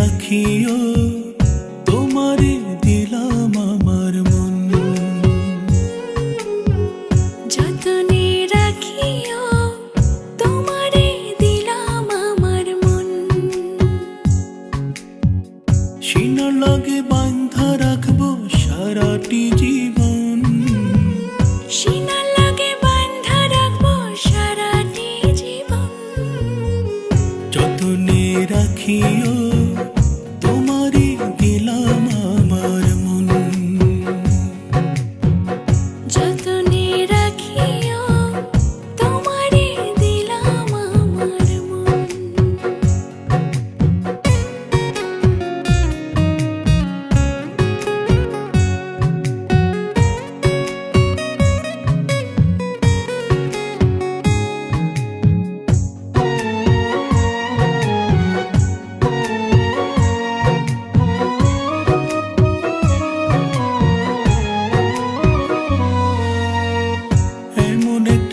রাখিও তোমার দিলাম আমার মন। যতনে রাখিও তোমারে দিলাম আমার মন। সিনার লাগে বান্ধা রাখব সারাটি জীবন। রাখিও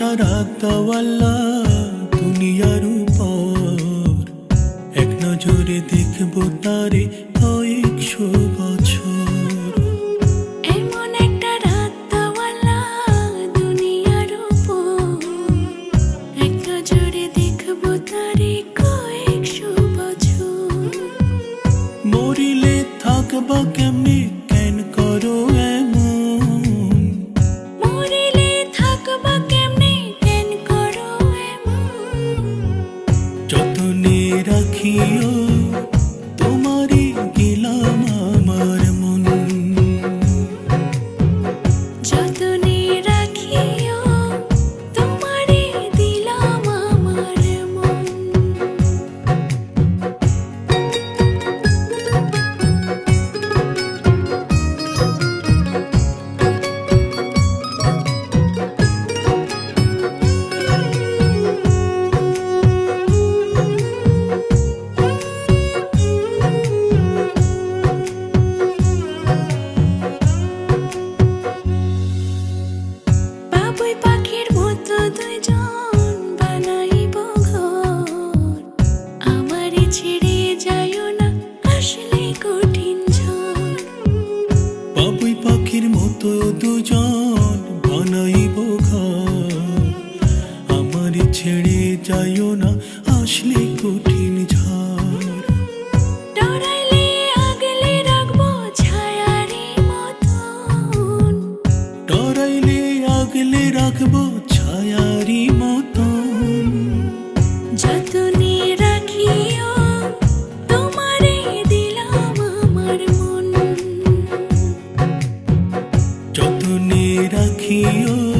একটা রাত দুনিয়ার উপর এক নজরে দেখব তারে কয়েকশো বছর। এমন একটা রাত দুনিয়ার উপর এক নজরে দেখব তারে কয়েকশো বছর। মরিলে থাকবা কেমনে? রাখিও আমারে ছেড়ে যাইও না, আসলে কঠিন বাবুই পাখির দুজন বানাইব ঘর আমার ছেড়ে যাইও না যতনে রাখিও।